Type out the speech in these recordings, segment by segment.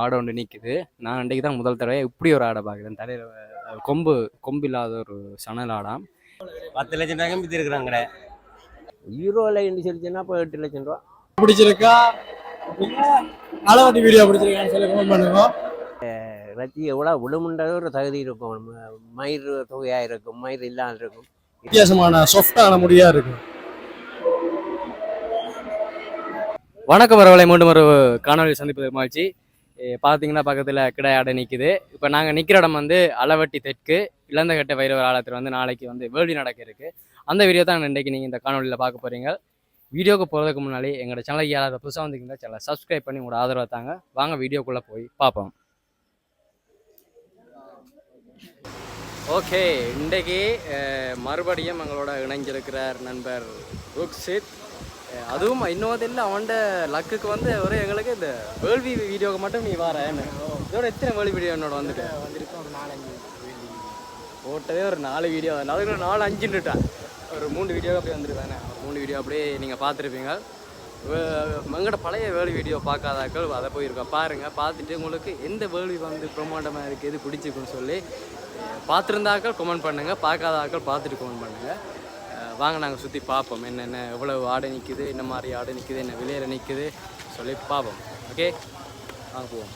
ஆடை ஒன்று நிற்குது நான் அன்றைக்கு தான் முதல் தடவை இப்படி ஒரு ஆடை பார்க்குறேன். தலையில் கொம்பு கொம்பு இல்லாத ஒரு சணல் ஆடாம். பத்து லட்சம் ரூபாய்க்கு வித்து இருக்கிறாங்க ஹீரோவில் என்ன சொல்லிச்சுன்னா இப்போ எட்டு லட்சம் ரூபா. பிடிச்சிருக்கா? அளவாட்டி வீடியோ பிடிச்சிருக்கான்னு சொல்லி கமெண்ட் பண்ணுங்க. ரத்தி எவ்வளோ விழுமுன்றது ஒரு தகுதி இருக்கும். மயிர் தொகையாக இருக்கும் மயிர் இல்லாமல் இருக்கும். வித்தியாசமான சாஃப்டான முடியா இருக்கு வணக்கம் வரவலை மீண்டும் ஒரு காணொலி சந்திப்பது மகிழ்ச்சி. பார்த்தீங்கன்னா பக்கத்தில் கிடை ஆடை நிற்குது இப்போ நாங்கள் நிற்கிற இடம் வந்து அளவட்டி தெற்கு இளந்தகட்ட வைரவர் ஆலத்தில் வந்து நாளைக்கு வந்து வேள்வி நடக்க இருக்குது அந்த வீடியோ தான் இன்றைக்கு நீங்கள் இந்த காணொலியில் பார்க்க போகிறீங்க வீடியோக்கு போகிறதுக்கு முன்னாடி எங்களோட சேனலுக்கு யாராவது புதுசாக வந்திருந்தா சேனலை சப்ஸ்கிரைப் பண்ணி உங்களோட ஆதரவை தாங்க. வாங்க வீடியோக்குள்ளே போய் பார்ப்போம். ஓகே இன்றைக்கு மறுபடியும் எங்களோட இணைஞ்சிருக்கிறார் நண்பர் ருக்ஷித். அதுவும் இன்னொரு இல்லை அவன்ட லக்குக்கு வந்து ஒரே எங்களுக்கு இந்த வேள்வி வீடியோக்கு மட்டும் நீ வர இதோட எத்தனை வேள்வி வீடியோ என்னோட வந்துட்டு? போட்டதே ஒரு நாலு வீடியோ அதுக்கு ஒரு நாலு அஞ்சுன்னுட்டேன் ஒரு மூணு வீடியோ அப்படியே வந்துருக்கானே மூணு வீடியோ அப்படியே நீங்கள் பார்த்துருப்பீங்க. எங்களோட பழைய வேள்வி வீடியோ பார்க்காதாக்கள் அதை போயிருக்கோம். பாருங்கள் பார்த்துட்டு உங்களுக்கு எந்த வேள்வி வந்து பிரம்மாண்டமாக இருக்குது எது பிடிச்சிருக்குன்னு சொல்லி பார்த்திருந்தாக்கள் கமெண்ட் பண்ணுங்கள் பார்க்காதாக்கள் பார்த்துட்டு கமெண்ட் பண்ணுங்கள் வாங்க நாங்கள் சுற்றி பார்ப்போம் என்னென்ன எவ்வளோ ஆடை நிற்குது என்ன மாதிரி ஆடை நிற்குது என்ன விலையில நிற்குது சொல்லி பார்ப்போம் ஓகே வாங்க போவோம்.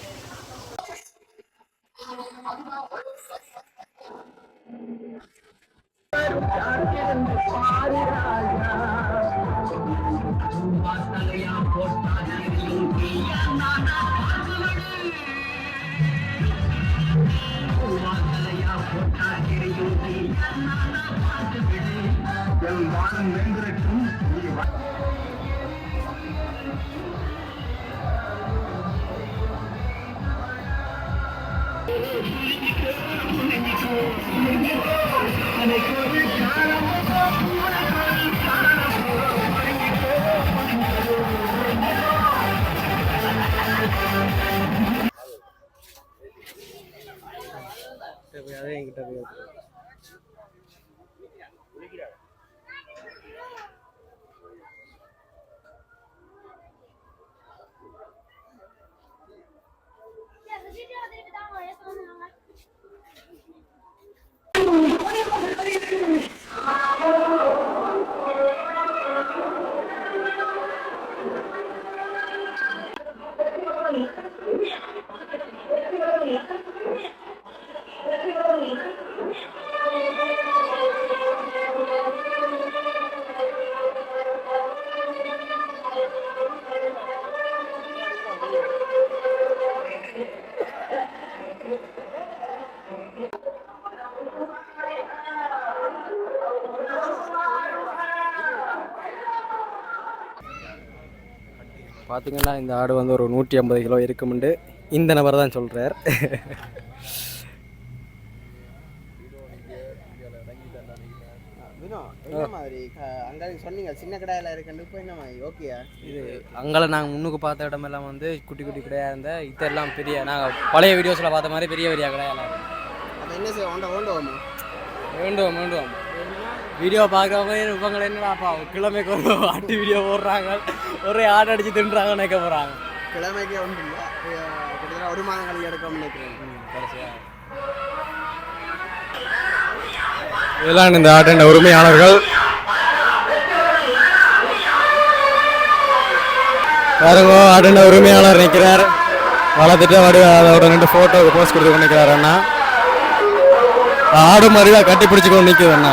பார்த்தீங்கன்னா இந்த ஆடு வந்து ஒரு நூற்றி ஐம்பது கிலோ இருக்குமுண்டு. இந்த நபர் தான் சொல்கிறார் வினோ என்ன மாதிரி க- அங்க சொன்னீங்க சின்ன கடையில இருக்குன்னு இப்போ என்ன மாதிரி ஓகேயா இது அங்கே நாங்கள் முன்னுக்கு பார்த்த இடமெல்லாம் வந்து குட்டி குட்டி கிடையாது இருந்த. இதெல்லாம் பெரிய நாங்கள் பழைய வீடியோஸில் பார்த்த மாதிரி பெரிய பெரிய அப்போ என்ன ஓண்டுவோமா வேண்டும் வேண்டும் வீடியோ பார்க்குறவங்க இவங்க என்னடாப்பா கிழமைக்கு ஒரு ஆட்டு வீடியோ போடுறாங்க. ஒரே ஆடு அடிச்சு தின்றாங்க நினைக்க போகிறாங்க கிழமைக்கு ஒன்று இல்லை. கிட்டத்தட்ட ஒரு மாதம் கழிச்சு எடுக்கணும்னு நினைக்கிறேன். இதெல்லாம் இந்த ஆட்டின் உரிமையாளர்கள். பாருங்க ஆட்டின் உரிமையாளர் நிற்கிறார் வளர்த்துட்டு வடி அதோட ரெண்டு ஃபோட்டோக்கு போஸ்ட் கொடுத்து கொண்டு நிற்கிறார் அண்ணா. ஆடு மாதிரி தான் கட்டி பிடிச்சி கொண்டு நிற்குது அண்ணா.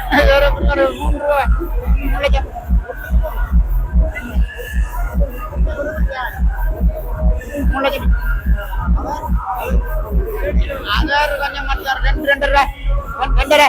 கட் கொஞ்சம் ரெண்டு ரெண்டு ரூபா ரெண்டரை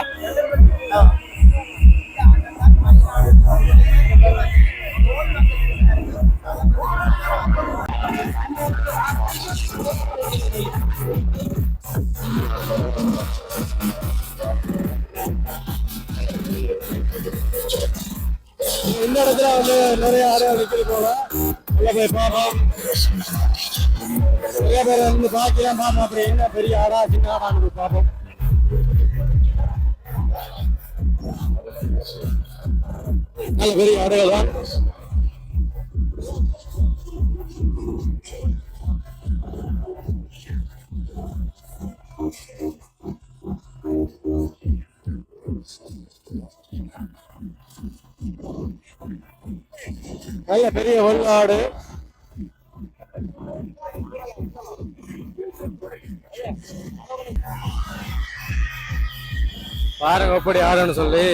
வந்து நிறைய ஆடு நிற்கிறது போல உள்ள போய் பார்ப்போம். நிறைய பேர் வந்து பார்க்கலாம் பார்ப்போம். அப்படி என்ன பெரிய ஆடா சின்ன ஆடான்னு போய் பார்ப்போம். நல்ல பெரிய ஆடைகள் தான். நல்ல பெரிய வெள்ளாடு. பாருங்க எப்படி ஆடுன்னு சொல்லி.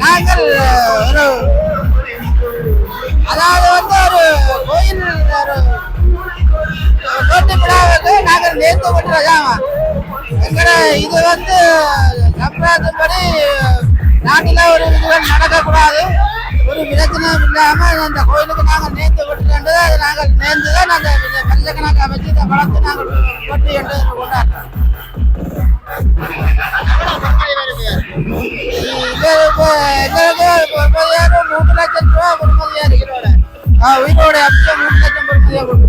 நாங்கள் ஒரு அதாவது வந்து ஒரு கோயில் ஒரு கோட்டை விழாவுக்கு நாங்கள் நேர்த்து கொண்டிருக்காங்க எங்கட இது வந்து சம்பிரதாயப்படி நாட்டில் ஒரு இதுகள் நடக்கக்கூடாது. ஒரு பிரச்சனையும் இல்லாமல் அந்த கோயிலுக்கு நாங்கள் நேர்ந்து கொண்டிருக்கின்றது அது நாங்கள் நேர்ந்து தான் அந்த லட்சக்கணக்கு அமைச்சு இதை வளர்த்து நாங்கள் கொட்டி என்று கொண்டாடுறோம். இப்போ எங்களுக்கு பொறுமதியாக மூணு லட்சம் ரூபா பொறுமதியா இருக்கிறோட உயிரோட அப்படியே மூணு லட்சம் பொறுமதியா கொடுக்கும்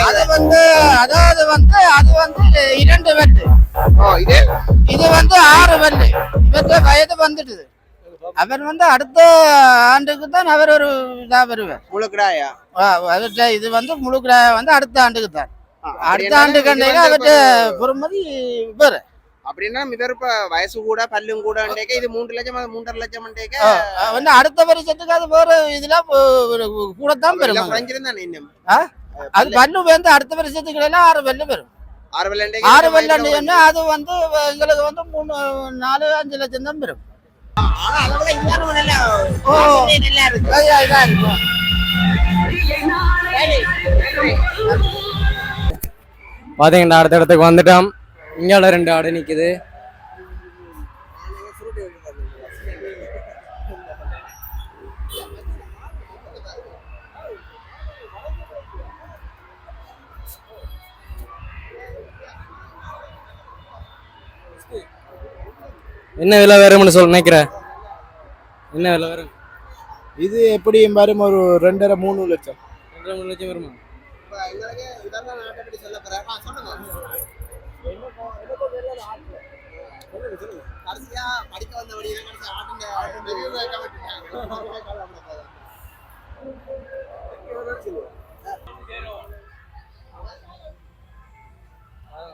அது வந்து அதாவது வந்து அது வந்து இரண்டு வெட்டு இது? வந்து ஆறு வெள்ளு. இவற்ற வயது வந்துட்டுது அவர் வந்து அடுத்த ஆண்டுக்கு தான் அவர் ஒரு இதா வருவார். முழுக்கடாயா அவர்கிட்ட இது வந்து முழு கிராயம் வந்து அடுத்த ஆண்டுக்கு தான் அடுத்த ஆண்டு கண்டைக்கு அவர்கிட்ட பொறுமதி வேறு அப்படின்னா இவர் இப்ப வயசு கூட பல்லும் கூட இது மூன்று லட்சம் மூன்றரை லட்சம் வந்து அடுத்த வருஷத்துக்கு அது வேறு இதுல கூடத்தான் பெறும் குறைஞ்சிருந்தானே இன்னும்? அது பல்லு வந்து அடுத்த வருஷத்துக்கு எல்லாம் ஆறு வெள்ளு பெறும் ஆறு வெள்ளண்டே ஆறு வெள்ளு சொன்னா அது வந்து எங்களுக்கு வந்து மூணு நாலு அஞ்சு லட்சம் தான் இருக்கும் பார்த்தீங்கன்னா அடுத்த இடத்துக்கு வந்துட்டோம். இங்கால ரெண்டு ஆடு நிக்குது. என்ன விலை வரும்னு சொல்ல நினைக்கிற? என்ன விலை வரும்? இது எப்படியும் வரும் ஒரு ரெண்டரை மூணு லட்சம். ரெண்டரை மூணு லட்சம் வருமா? படிக்க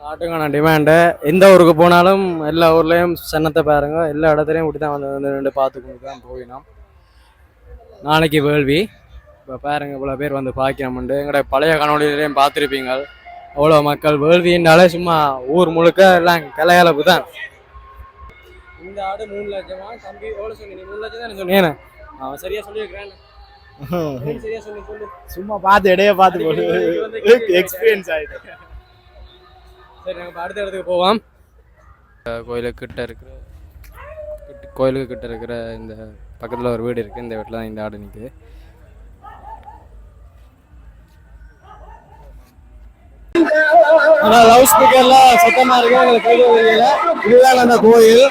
ஆட்டுக்கான டிமாண்டு எந்த ஊருக்கு போனாலும் எல்லா ஊர்லேயும் சின்னத்தை பாருங்க. எல்லா இடத்துலையும் இப்படி தான் வந்து வந்து ரெண்டு பார்த்து கொண்டு தான் போயினோம். நாளைக்கு வேள்வி. இப்போ பாருங்க இவ்வளோ பேர் வந்து பார்க்கணும்ண்டு எங்களோட பழைய கனவுலையும் பார்த்துருப்பீங்க. அவ்வளோ மக்கள் வேள்வின்னாலே சும்மா ஊர் முழுக்க எல்லாம் கலையளப்பு தான் இந்த ஆடு மூணு லட்சமா? தம்பி எவ்வளோ சொன்னீங்க. மூணு லட்சம் தான் சொன்னேன் அவன் சரியா சொல்லியிருக்கிறேன். சும்மா பார்த்து இடையே பார்த்து எக்ஸ்பீரியன்ஸ் ஆயிட்டு சரி நாங்கள் அடுத்த இடத்துக்கு போவோம். கோயிலுக்கு கிட்ட இருக்கிற கிட்ட- கோயிலுக்கு கிட்ட இருக்கிற இந்த பக்கத்தில் ஒரு வீடு இருக்குது இந்த வீட்டில் தான் இந்த ஆடு நிற்குது ஆனா லவுட் ஸ்பீக்கர்லாம் சத்தமா இருக்கு. எங்களுக்கு கேட்க தெரியல இதுதான் அந்த கோயில்.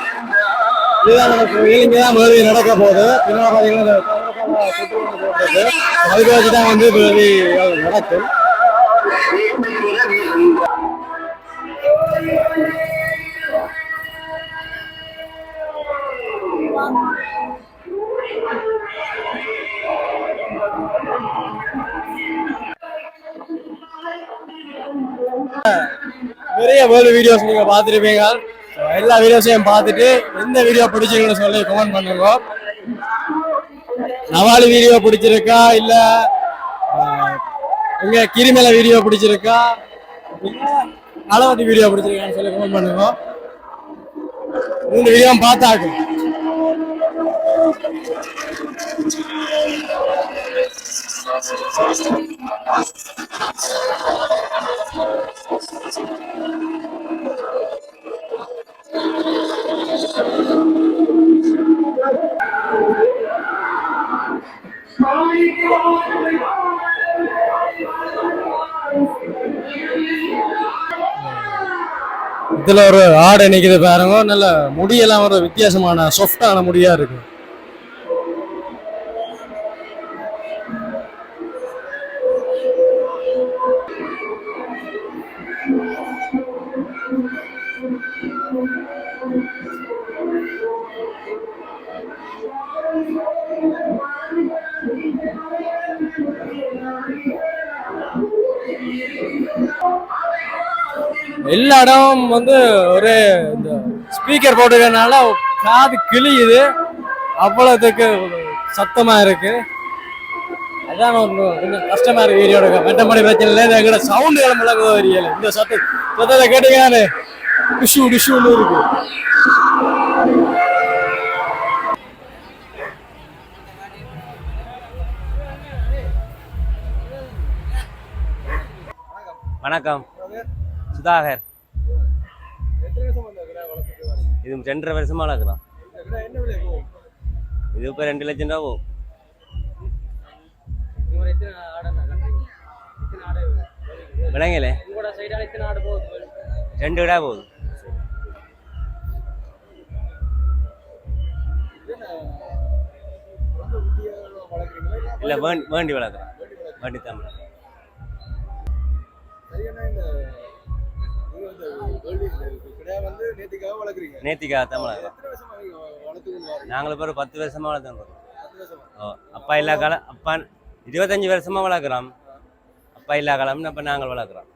இதுதான் அந்த கோயில். இங்கே தான் வேள்வி நடக்க போகுது. பின்னாடி பார்த்தீங்கன்னா அதுக்கு வச்சு தான் வந்து நடக்கும். நிறைய வேர்ல்டு வீடியோஸ் நீங்கள் பார்த்துருப்பீங்க. எல்லா வீடியோஸையும் பார்த்துட்டு எந்த வீடியோ பிடிச்சிருக்குன்னு சொல்லி கமெண்ட் பண்ணுங்க. நவாலி வீடியோ பிடிச்சிருக்கா? இல்லை உங்கள் கிரிமலை வீடியோ பிடிச்சிருக்கா? அளவட்டி வீடியோ பிடிச்சிருக்கான்னு சொல்லி கமெண்ட் பண்ணுங்க. மூணு வீடியோ பார்த்தாக்கும் இதுல ஒரு ஆடை நிக்குது பாருங்க. நல்ல முடியெல்லாம் ஒரு வித்தியாசமான சாஃப்டான முடியா இருக்கு. எல்லா இடமும் வந்து ஒரு இந்த ஸ்பீக்கர் போட்டுக்கிறதுனால காது கிழியுது. அவ்வளோத்துக்கு சத்தமா இருக்கு. அதான் ஒரு கொஞ்சம் கஷ்டமா இருக்குது வீடியோட மற்றபடி பிரச்சனை இல்லை. இந்த எங்கட சவுண்டு கிளம்பலாம் வரியல இந்த சத்தம் சத்தத்தை கேட்டீங்கன்னு டிஷ்யூ டிஷ்யூன்னு இருக்கு. வணக்கம். சுதாகர். இது ரெண்டரை வருஷமா வளர்க்குறோம். இது? இப்போ ரெண்டு லட்சம் ரூபா போகும். விளங்கல ரெண்டு விடா போகுது. இல்லை வேண்டி வேண்டி வளர்க்குறோம். வேண்டி வளர்க்குறோம். நேத்திக்காக வளர்க்குறோம். நாங்களும் ஒரு பத்து வருஷமா வளர்த்துறோம் ஓ அப்பா இல்லா காலம் அப்பா இருபத்தஞ்சி வருஷமா வளர்க்குறோம். அப்பா இல்லா காலம்னு அப்போ நாங்கள் வளர்க்குறோம்.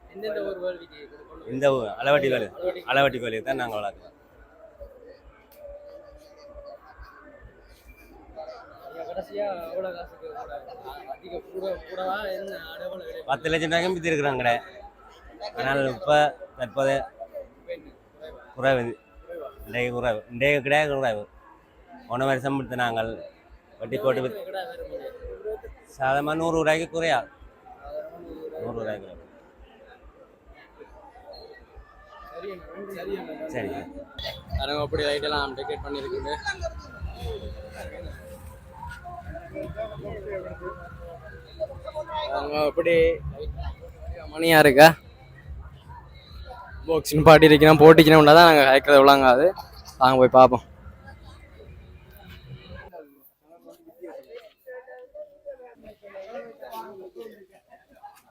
இந்த ஊ- அளவட்டி கோழி அளவட்டி கோழியை தான் நாங்கள் வளர்க்குறோம். பத்து லட்சம் ரூபாய்க்கும் வித்திருக்கிறோம் கடை. ஆனால் இப்போ தற்போது குறைவு இன்றைக்கு குறைவு. இன்றைக்கு கிடையாது குறைவு. போன வருஷம் கொடுத்து நாங்கள் வட்டி போட்டு வித் சாதாரணமாக நூறு ரூபாய்க்கு குறையாது நூறு ரூபாய்க்கு சரி. பாருங்க அப்படி லைட் எல்லாம் டெக்கரேட் பண்ணிருக்குங்க? அவங்க அப்படி மணியா இருக்கா? பாக்ஸிங் பாட்டி இருக்கிறோம் போட்டிக்கணும்னா தான் நாங்கள் கேட்கறது விளாங்காது. நாங்கள் போய் பார்ப்போம்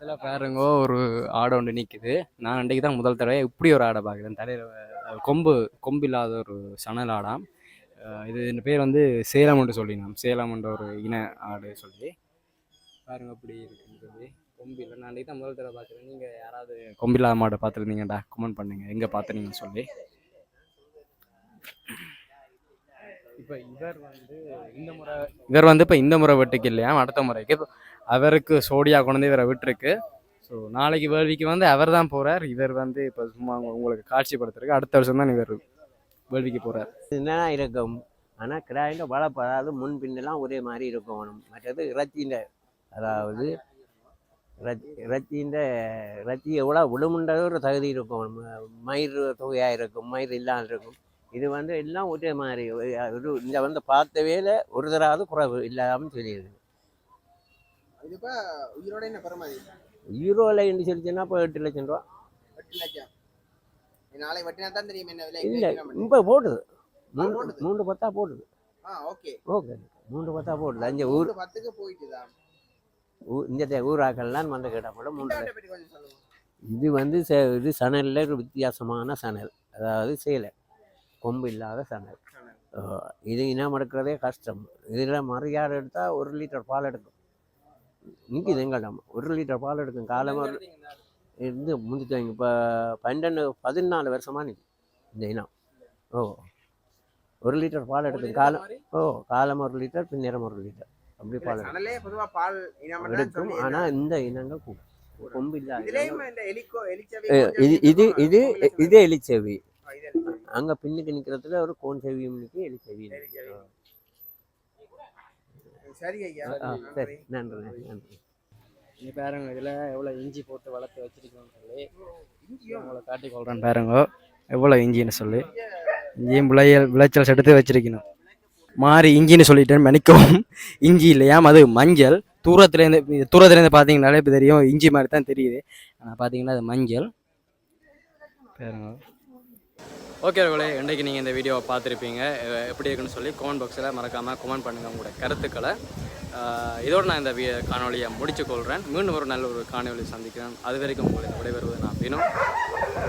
இதில் பாருங்கோ ஒரு ஆடை ஒன்று நிற்குது நான் அன்றைக்கு தான் முதல் தடவை இப்படி ஒரு ஆடை பார்க்குறேன். தலையில் கொம்பு கொம்பு இல்லாத ஒரு சணல் ஆடாம் இது இந்த பேர் வந்து சேலம் என்று சொல்லினோம். சேலம்ன்ற ஒரு இன ஆடு சொல்லி. பாருங்க அப்படி இருக்குன்றது. கொம்பு இல்லை நான் அன்றைக்கு தான் முதல் தடவை பார்க்குறேன். நீங்கள் யாராவது கொம்பு இல்லாத மாடை பார்த்துருந்தீங்கடா? கமெண்ட் பண்ணுங்க. எங்கே பார்த்துனீங்கன்னு சொல்லி. இப்போ இவர் வந்து இந்த முறை இவர் வந்து இப்போ இந்த முறை வெட்டுக்கு இல்லையா? அடுத்த முறைக்கு. இப்ப அவருக்கு சோடியா கொண்டு வந்து இவரை விட்டுருக்கு. ஸோ நாளைக்கு வேள்விக்கு வந்து அவர் தான் போகிறார் இவர் வந்து இப்போ சும்மா உங்க- உங்களுக்கு காட்சிப்படுத்துறதுக்கு அடுத்த வருஷம் தான் இவர் வேள்விக்கு போகிறார் என்னதான் இருக்கும்? ஆனால் கிடாயின்ற வளர்ப்பு அதாவது முன் பின்னெல்லாம் ஒரே மாதிரி இருக்கணும் மற்றது இறைச்சின்ற அதாவது இறைச்சின்ற இறைச்சி எவ்வளோ விழுமுன்றது ஒரு தகுதி இருக்கும். மயிர் தொகையாக இருக்கும் மயிர் இல்லாமல் இருக்கும். இது வந்து எல்லாம் ஒரே மாதிரி. ஒரு இந்த வந்து பார்த்த வேலை ஒரு தராவது குறைவு இல்லாமல் இப்ப உயிரோட என்ன சொல்லிச்சுன்னா இப்போ எட்டு லட்சம் ரூபா. இல்லை. இப்போ போடுது. மூன்று பத்தா போடுது ஆ ஓகே. மூன்று பத்தா போடுது அஞ்சு ஊர். பத்துக்கு போயிட்டுதான் ஊ- இந்த ஊராக்கள்லாம் வந்து கேட்டப்பட மூன்று இது வந்து ச- இது சணலில் ஒரு வித்தியாசமான சணல். அதாவது சேலை. கொம்பு இல்லாத சணல். இது இனம் எடுக்கிறதே கஷ்டம். இதில் மரியாதை எடுத்தால் ஒரு லிட்டர் பால் எடுக்கும். நிற்கிது எங்கள்டம் ஒரு லிட்டர் பால் எடுக்கும். காலமாக இருந்து முந்திட்டாங்க இப்போ பன்னெண்டு பதினாலு வருஷமாக நிற்கும் இந்த இனம். ஓ. ஒரு லிட்டர் பால் எடுக்கும். காலம் ஓ காலம் ஒரு லிட்டர் பின்னேரம் ஒரு லிட்டர். அப்படி பால். சனலே பொதுவா பால் எடுக்கும். சொல்லி ஆனால் இந்த இனங்கள் கூடும். கொம்பு இது இது. இது இது எலிச்செவி. அங்க பின்னுக்கு நிக்கிறதுல ஒரு கோன் செவியும் இருக்கு எலிச்செவி. சரி ஐயா. சரி. நன்றி நன்றி. இங்கே பாருங்க இதில் எவ்வளோ இஞ்சி போட்டு வளர்த்து வச்சிருக்கோம்னு சொல்லி. உங்களை காட்டி கொள்கிறேன் பாருங்க. எவ்வளோ இஞ்சின்னு சொல்லி. இஞ்சியும் விளையல் விளைச்சல் எடுத்து வச்சிருக்கணும். மாறி இஞ்சின்னு சொல்லிட்டேன்னு மன்னிக்கவும். இஞ்சி இல்லையாம் அது மஞ்சள். தூரத்துலேருந்து தூரத்துலேருந்து பார்த்தீங்கனாலே இப்போ தெரியும். இஞ்சி மாதிரி தான் தெரியுது. ஆனால் பார்த்தீங்கன்னா அது மஞ்சள். பேருங்க. ஓகே அவர்களே இன்றைக்கு நீங்கள் இந்த வீடியோவை பார்த்துருப்பீங்க. எப்படி இருக்குன்னு சொல்லி கமெண்ட் பாக்ஸில் மறக்காமல் கமெண்ட் பண்ணுங்கள் உங்களோட கருத்துக்களை. இதோடு நான் இந்த வீ- காணொலியை முடிச்சுக் கொள்கிறேன் மீண்டும் ஒரு நல்ல ஒரு காணொலி சந்திக்கிறேன். அது வரைக்கும் உங்களுக்கு விடைபெறுவது நான் வினும்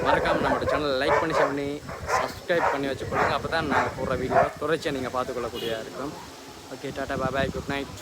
மறக்காமல் நம்மளோட சேனலை லைக் பண்ணி பண்ணி சப்ஸ்கிரைப் பண்ணி வச்சுக்கொள்ளுங்க. அப்போ தான் நாங்கள் போடுற வீடியோ தொடர்ச்சியாக நீங்கள் பார்த்துக்கொள்ளக்கூடியதாக இருக்கும். Okay tata bye good night